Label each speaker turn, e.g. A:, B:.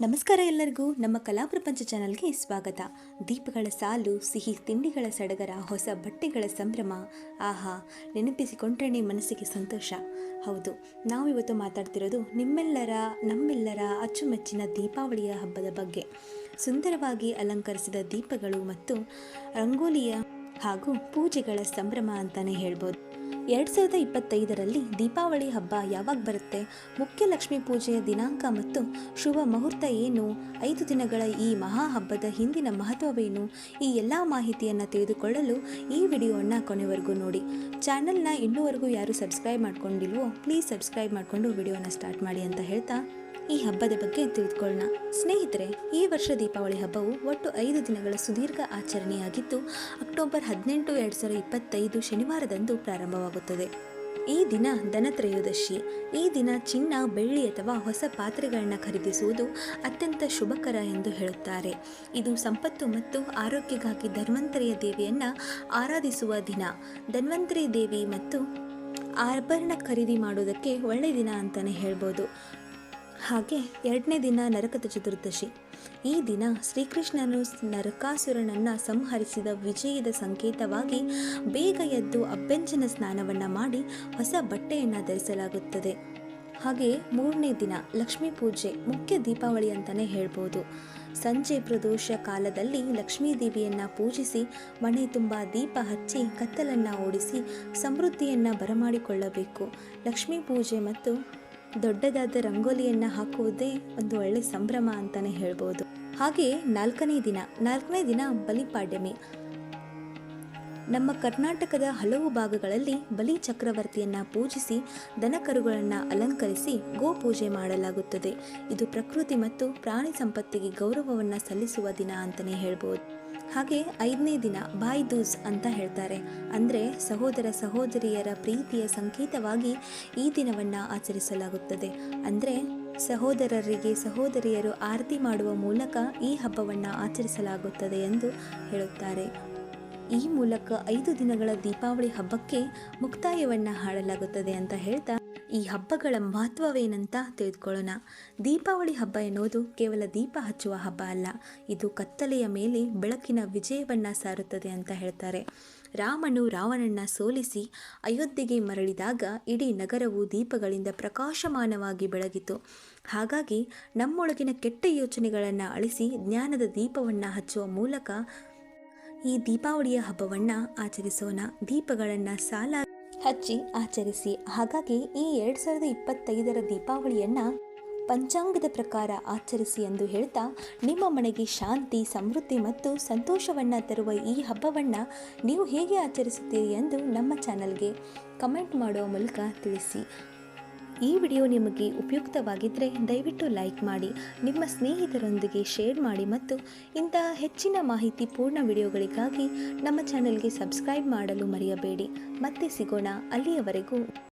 A: ನಮಸ್ಕಾರ ಎಲ್ಲರಿಗೂ ನಮ್ಮ ಕಲಾ ಪ್ರಪಂಚ ಚಾನಲ್ಗೆ ಸ್ವಾಗತ. ದೀಪಗಳ ಸಾಲು, ಸಿಹಿ ತಿಂಡಿಗಳ ಸಡಗರ, ಹೊಸ ಬಟ್ಟೆಗಳ ಸಂಭ್ರಮ, ಆಹಾ, ನೆನಪಿಸಿಕೊಂಡ್ರೆ ಮನಸ್ಸಿಗೆ ಸಂತೋಷ. ಹೌದು, ನಾವಿವತ್ತು ಮಾತಾಡ್ತಿರೋದು ನಿಮ್ಮೆಲ್ಲರ, ನಮ್ಮೆಲ್ಲರ ಅಚ್ಚುಮೆಚ್ಚಿನ ದೀಪಾವಳಿಯ ಹಬ್ಬದ ಬಗ್ಗೆ. ಸುಂದರವಾಗಿ ಅಲಂಕರಿಸಿದ ದೀಪಗಳು ಮತ್ತು ರಂಗೋಲಿಯ ಹಾಗೂ ಪೂಜೆಗಳ ಸಂಭ್ರಮ ಅಂತಲೇ ಹೇಳ್ಬೋದು. ಎರಡು ಸಾವಿರದ ಇಪ್ಪತ್ತೈದರಲ್ಲಿ ದೀಪಾವಳಿ ಹಬ್ಬ ಯಾವಾಗ ಬರುತ್ತೆ? ಮುಖ್ಯ ಲಕ್ಷ್ಮಿ ಪೂಜೆಯ ದಿನಾಂಕ ಮತ್ತು ಶುಭ ಮುಹೂರ್ತ ಏನು? ಐದು ದಿನಗಳ ಈ ಮಹಾ ಹಬ್ಬದ ಹಿಂದಿನ ಮಹತ್ವವೇನು? ಈ ಎಲ್ಲ ಮಾಹಿತಿಯನ್ನು ತಿಳಿದುಕೊಳ್ಳಲು ಈ ವಿಡಿಯೋವನ್ನು ಕೊನೆವರೆಗೂ ನೋಡಿ. ಚಾನಲ್ನ ಇನ್ನೂವರೆಗೂ ಯಾರು ಸಬ್ಸ್ಕ್ರೈಬ್ ಮಾಡ್ಕೊಂಡಿಲ್ವೋ ಪ್ಲೀಸ್ ಸಬ್ಸ್ಕ್ರೈಬ್ ಮಾಡಿಕೊಂಡು ವಿಡಿಯೋನ ಸ್ಟಾರ್ಟ್ ಮಾಡಿ ಅಂತ ಹೇಳ್ತಾ ಈ ಹಬ್ಬದ ಬಗ್ಗೆ ತಿಳಿದುಕೊಳ್ಳೋಣ. ಸ್ನೇಹಿತರೆ, ಈ ವರ್ಷ ದೀಪಾವಳಿ ಹಬ್ಬವು ಒಟ್ಟು ಐದು ದಿನಗಳ ಸುದೀರ್ಘ ಆಚರಣೆಯಾಗಿದ್ದು, ಅಕ್ಟೋಬರ್ ಹದಿನೆಂಟು, ಎರಡು ಸಾವಿರದ ಇಪ್ಪತ್ತೈದು ಶನಿವಾರದಂದು ಪ್ರಾರಂಭವಾಗುತ್ತದೆ. ಈ ದಿನ ಧನತ್ರಯೋದಶಿ, ಈ ದಿನ ಚಿನ್ನ, ಬೆಳ್ಳಿ ಅಥವಾ ಹೊಸ ಪಾತ್ರೆಗಳನ್ನು ಖರೀದಿಸುವುದು ಅತ್ಯಂತ ಶುಭಕರ ಎಂದು ಹೇಳುತ್ತಾರೆ. ಇದು ಸಂಪತ್ತು ಮತ್ತು ಆರೋಗ್ಯಕ್ಕಾಗಿ ಧನ್ವಂತರಿಯ ದೇವಿಯನ್ನು ಆರಾಧಿಸುವ ದಿನ. ಧನ್ವಂತರಿ ದೇವಿ ಮತ್ತು ಆಭರಣ ಖರೀದಿ ಮಾಡೋದಕ್ಕೆ ಒಳ್ಳೆಯ ದಿನ ಅಂತಲೇ ಹೇಳ್ಬೋದು. ಹಾಗೆ ಎರಡನೇ ದಿನ ನರಕದ ಚತುರ್ದಶಿ. ಈ ದಿನ ಶ್ರೀಕೃಷ್ಣನು ನರಕಾಸುರನನ್ನು ಸಂಹರಿಸಿದ ವಿಜಯದ ಸಂಕೇತವಾಗಿ ಬೇಗ ಎದ್ದು ಅಭ್ಯಂಜನ ಸ್ನಾನವನ್ನು ಮಾಡಿ ಹೊಸ ಬಟ್ಟೆಯನ್ನು ಧರಿಸಲಾಗುತ್ತದೆ. ಹಾಗೆ ಮೂರನೇ ದಿನ ಲಕ್ಷ್ಮೀ ಪೂಜೆ ಮುಖ್ಯ ದೀಪಾವಳಿ ಅಂತಲೇ ಹೇಳ್ಬೋದು. ಸಂಜೆ ಪ್ರದೋಷ ಕಾಲದಲ್ಲಿ ಲಕ್ಷ್ಮೀ ದೇವಿಯನ್ನು ಪೂಜಿಸಿ ಮನೆ ತುಂಬ ದೀಪ ಹಚ್ಚಿ ಕತ್ತಲನ್ನು ಓಡಿಸಿ ಸಮೃದ್ಧಿಯನ್ನು ಬರಮಾಡಿಕೊಳ್ಳಬೇಕು. ಲಕ್ಷ್ಮೀ ಪೂಜೆ ಮತ್ತು ದೊಡ್ಡದಾದ ರಂಗೋಲಿಯನ್ನು ಹಾಕುವುದೇ ಒಂದು ಒಳ್ಳೆ ಸಂಭ್ರಮ ಅಂತಲೇ ಹೇಳ್ಬೋದು. ಹಾಗೆ ನಾಲ್ಕನೇ ದಿನ ನಾಲ್ಕನೇ ದಿನ ಬಲಿಪಾಡ್ಯಮಿ ನಮ್ಮ ಕರ್ನಾಟಕದ ಹಲವು ಭಾಗಗಳಲ್ಲಿ ಬಲಿ ಚಕ್ರವರ್ತಿಯನ್ನ ಪೂಜಿಸಿ ದನಕರುಗಳನ್ನು ಅಲಂಕರಿಸಿ ಗೋಪೂಜೆ ಮಾಡಲಾಗುತ್ತದೆ. ಇದು ಪ್ರಕೃತಿ ಮತ್ತು ಪ್ರಾಣಿ ಸಂಪತ್ತಿಗೆ ಗೌರವವನ್ನು ಸಲ್ಲಿಸುವ ದಿನ ಅಂತಲೇ ಹೇಳ್ಬೋದು. ಹಾಗೆ ಐದನೇ ದಿನ ಬಾಯ್ ದೂಸ್ ಅಂತ ಹೇಳ್ತಾರೆ. ಅಂದರೆ ಸಹೋದರ ಸಹೋದರಿಯರ ಪ್ರೀತಿಯ ಸಂಕೇತವಾಗಿ ಈ ದಿನವನ್ನು ಆಚರಿಸಲಾಗುತ್ತದೆ. ಅಂದರೆ ಸಹೋದರರಿಗೆ ಸಹೋದರಿಯರು ಆರತಿ ಮಾಡುವ ಮೂಲಕ ಈ ಹಬ್ಬವನ್ನು ಆಚರಿಸಲಾಗುತ್ತದೆ ಎಂದು ಹೇಳುತ್ತಾರೆ. ಈ ಮೂಲಕ ಐದು ದಿನಗಳ ದೀಪಾವಳಿ ಹಬ್ಬಕ್ಕೆ ಮುಕ್ತಾಯವನ್ನು ಹಾಡಲಾಗುತ್ತದೆ ಅಂತ ಹೇಳ್ತಾ ಈ ಹಬ್ಬಗಳ ಮಹತ್ವವೇನಂತ ತಿಳಿದುಕೊಳ್ಳೋಣ. ದೀಪಾವಳಿ ಹಬ್ಬ ಎನ್ನುವುದು ಕೇವಲ ದೀಪ ಹಚ್ಚುವ ಹಬ್ಬ ಅಲ್ಲ, ಇದು ಕತ್ತಲೆಯ ಮೇಲೆ ಬೆಳಕಿನ ವಿಜಯವನ್ನು ಸಾರುತ್ತದೆ ಅಂತ ಹೇಳ್ತಾರೆ. ರಾಮನು ರಾವಣನ ಸೋಲಿಸಿ ಅಯೋಧ್ಯೆಗೆ ಮರಳಿದಾಗ ಇಡೀ ನಗರವು ದೀಪಗಳಿಂದ ಪ್ರಕಾಶಮಾನವಾಗಿ ಬೆಳಗಿತು. ಹಾಗಾಗಿ ನಮ್ಮೊಳಗಿನ ಕೆಟ್ಟ ಯೋಚನೆಗಳನ್ನು ಅಳಿಸಿ ಜ್ಞಾನದ ದೀಪವನ್ನು ಹಚ್ಚುವ ಮೂಲಕ ಈ ದೀಪಾವಳಿಯ ಹಬ್ಬವನ್ನು ಆಚರಿಸೋಣ. ದೀಪಗಳನ್ನು ಸಾಲ ಹಚ್ಚಿ ಆಚರಿಸಿ. ಹಾಗಾಗಿ ಈ ಎರಡು ಸಾವಿರದ ಇಪ್ಪತ್ತೈದರ ದೀಪಾವಳಿಯನ್ನು ಪಂಚಾಂಗದ ಪ್ರಕಾರ ಆಚರಿಸಿ ಎಂದು ಹೇಳ್ತಾ, ನಿಮ್ಮ ಮನೆಗೆ ಶಾಂತಿ, ಸಮೃದ್ಧಿ ಮತ್ತು ಸಂತೋಷವನ್ನು ತರುವ ಈ ಹಬ್ಬವನ್ನು ನೀವು ಹೇಗೆ ಆಚರಿಸುತ್ತೀರಿ ಎಂದು ನಮ್ಮ ಚಾನಲ್ಗೆ ಕಮೆಂಟ್ ಮಾಡುವ ಮೂಲಕ ತಿಳಿಸಿ. ಈ ವಿಡಿಯೋ ನಿಮಗೆ ಉಪಯುಕ್ತವಾಗಿದ್ದರೆ ದಯವಿಟ್ಟು ಲೈಕ್ ಮಾಡಿ, ನಿಮ್ಮ ಸ್ನೇಹಿತರೊಂದಿಗೆ ಶೇರ್ ಮಾಡಿ ಮತ್ತು ಇಂತಹ ಹೆಚ್ಚಿನ ಮಾಹಿತಿ ಪೂರ್ಣ ವಿಡಿಯೋಗಳಿಗಾಗಿ ನಮ್ಮ ಚಾನೆಲ್ಗೆ ಸಬ್ಸ್ಕ್ರೈಬ್ ಮಾಡಲು ಮರೆಯಬೇಡಿ. ಮತ್ತೆ ಸಿಗೋಣ ಅಲ್ಲಿಯವರೆಗೂ.